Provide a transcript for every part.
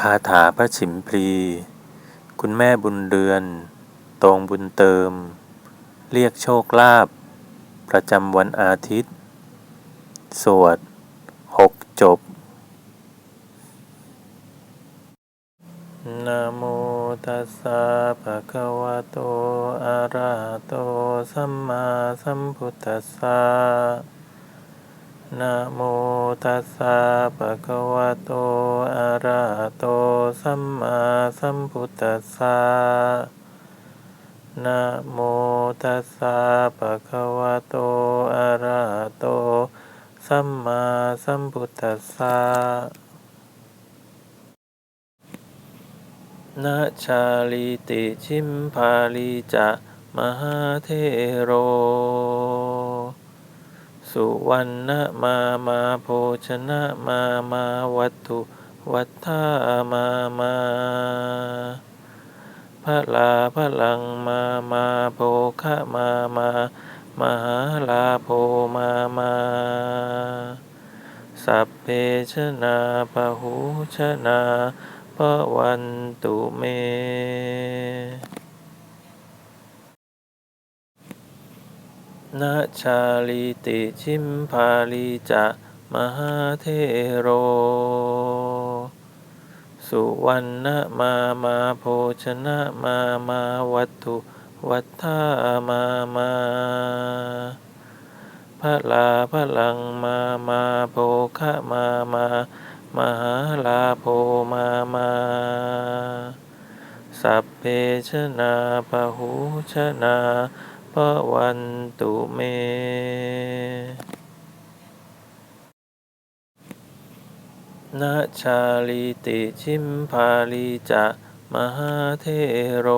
คาถาพระฉิมพลี คุณแม่บุญเรือนตรงบุญเติม เรียกโชคลาภ ประจำวันอาทิตย์ สวดหกจบ นะโมตัสสะภะคะวะโต อะระหะโต สัมมาสัมพุทธัสสะ นะโมตัสสะภะคะวะโต อะระหะโต สัมมาสัมพุทธัสสะนะโมตัสสะภะคะวะโต อะระหะโต สัมมาสัมพุทธัสสะนะชาลิติชิมพาลิจะ มหาเทโร สุวรรณมามาโภชนะมามาวัตถุวัฏฐามามาพระลาพระลังมามาโภคะมามามหาลาโภมามาสัพเพชนาปะหูชนาปะวันตุเม นะชาลิติชิมพาลิจะมหาเทโร สุวรรณมามาโภชนะมามาวัตถุวัฏฐามามาพระลาพระลังมามาโภคะมามามหาลาโภมามาสัพเพชนาปะหูชนาปะ วันตุเม นะชาลิติชิมพาลิจะมหาเทโร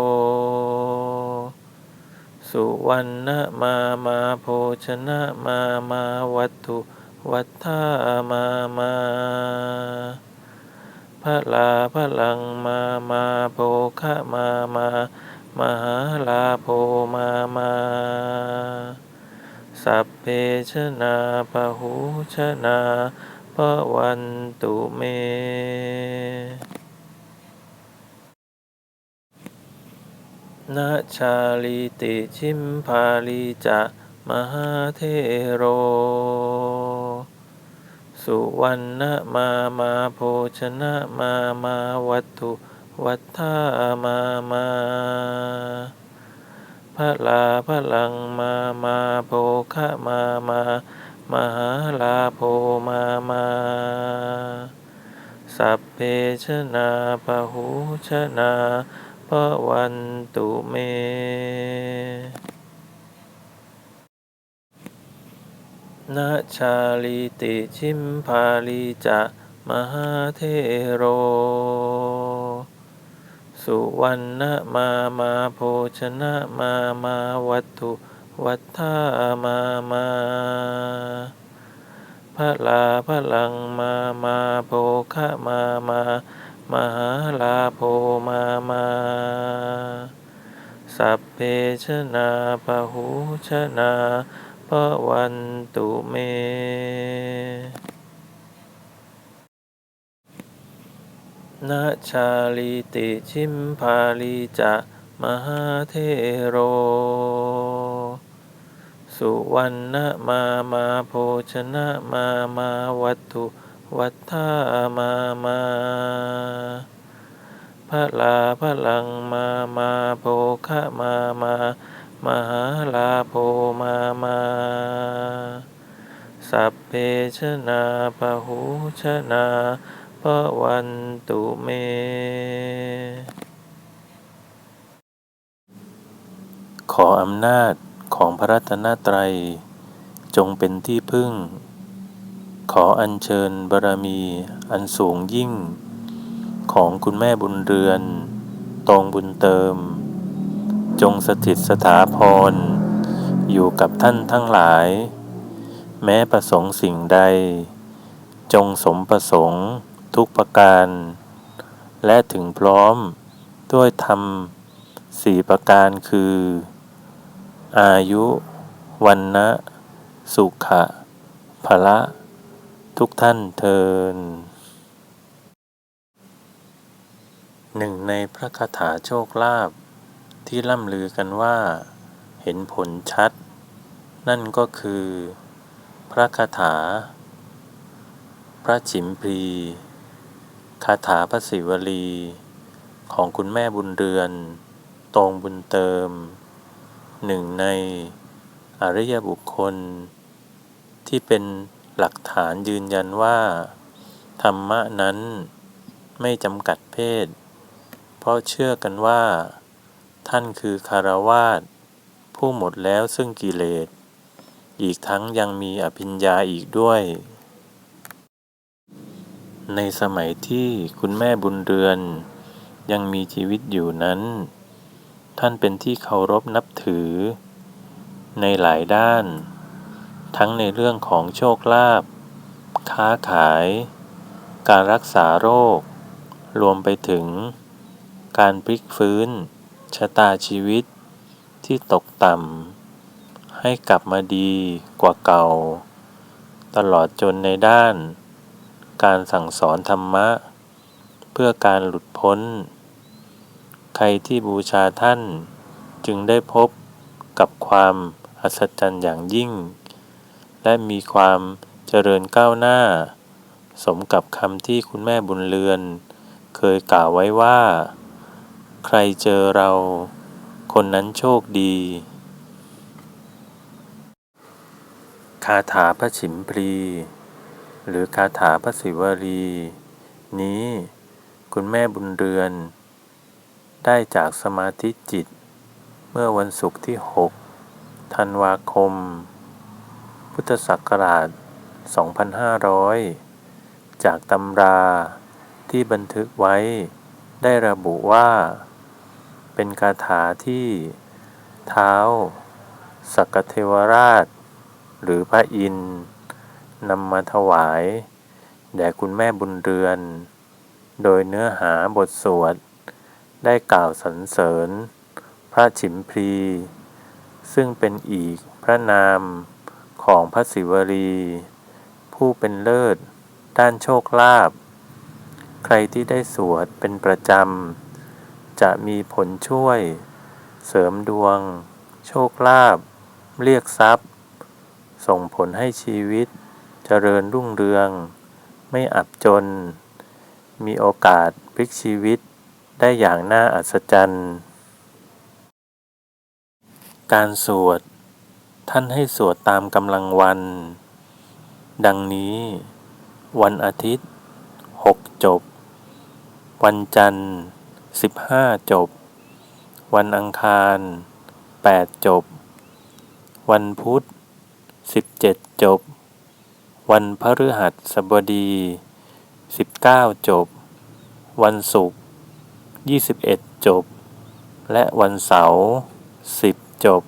สุวรรณมามาโภชนะมามาวัตถุวัฏฐามามาพระลาพระลังมามาโภคะมามาม มหาลาโภมามา สัพเพชนาปะหูชนาปะวันตุเม นะชาลิติชิมพาลิจะมหาเทโร สุวรรณมามาโภชนะมามาวัตถุ วัฏฐามามาพระลาพระลังมามาโภคะมามามหาลาโภมามาสัพเพชนาปะหูชนาปะวันตุเม นะชาลิติชิมพาลิจะ มหาเทโร สุวรรณมามาโภชนะมามาวัตถุวัฏฐามามาพระลาพระลังมามาโภคะมามามหาลาโภมามาสัพเพชนาปะหูชนาปะวันตุเม นะชาลิติชิมพาลิจะมหาเทโร สุวรรณมามาโภชนะมามาวัตถุวัฏฐามามาพระลาพระลังมามาโภคะมามามหาลาโภมามาสัพเพชนาปะหูชนา ปะวันตุเม ขออำนาจของพระรัตนตรัย จงเป็นที่พึ่ง ขออัญเชิญบารมีอันสูงยิ่ง ของคุณแม่บุญเรือนตรงบุญเติม จงสถิตสถาพร อยู่กับท่านทั้งหลาย แม้ประสงค์สิ่งใดจงสมประสงค์ ทุกประการ และถึงพร้อมด้วยธรรมสี่ประการคือ อายุวันนะสุขะภละทุกท่านเทินหนึ่งในพระคาถาโชคลาภที่ล่ำลือกันว่า เห็นผลชัด นั่นก็คือ พระคาถา พระฉิมพี คาถาพระศิวลี ของคุณแม่บุญเรือน ตรงบุญเติม หนึ่งใน อริยบุคคล ที่เป็นหลักฐานยืนยันว่า ธรรมะนั้นไม่จำกัดเพศ เพราะเชื่อกันว่า ท่านคือคารวาสผู้หมดแล้วซึ่งกิเลส อีกทั้งยังมีอภิญญาอีกด้วย ในสมัยที่คุณแม่บุญเรือน ยังมีชีวิตอยู่นั้น ท่านเป็นที่เคารพนับถือ ในหลายด้าน ทั้งในเรื่องของโชคลาภค้าขาย การรักษาโรค รวมไปถึง การพลิกฟื้น ชะตาชีวิตที่ตกต่ำ ให้กลับมาดีกว่าเก่า ตลอดจนในด้าน การสั่งสอนธรรมะ เพื่อการหลุดพ้น ใครที่บูชาท่านจึงได้พบกับความอัศจรรย์อย่างยิ่ง และมีความเจริญก้าวหน้า สมกับคำที่คุณแม่บุญเรือน เคยกล่าวไว้ว่า ใครเจอเรา คนนั้นโชคดีคาถาพระฉิมพลี หรือคาถาพระศิวลีนี้ คุณแม่บุญเรือน ได้จากสมาธิจิต เมื่อวันศุกร์ที่ 6 ธันวาคม พุทธศักราช 2500 จากตำราที่บันทึกไว้ได้ระบุว่า เป็นคาถาที่เท้า สักเทวราช หรือพระอินทร์ นำมาถวาย แด่คุณแม่บุญเรือน โดยเนื้อหาบทสวด ได้กล่าวสรรเสริญ พระฉิมพลีซึ่งเป็นอีกพระนามของพระศิวลีผู้เป็นเลิศ ด้านโชคลาภใครที่ได้สวดเป็นประจำ จะมีผลช่วย เสริมดวง โชคลาภเรียกทรัพย์ ส่งผลให้ชีวิต เจริญรุ่งเรือง ไม่อับจน มีโอกาสพลิกชีวิตได้อย่างน่าอัศจรรย์ การสวด ท่านให้สวดตามกำลังวัน ดังนี้ วันอาทิตย์ 6 จบ วันจันทร์ 15 จบ วันอังคาร 8 จบ วันพุธ 17 จบ วันพฤหัสบดี 19 จบ วันศุกร์ 21 จบ และวันเสาร์ 10 จบ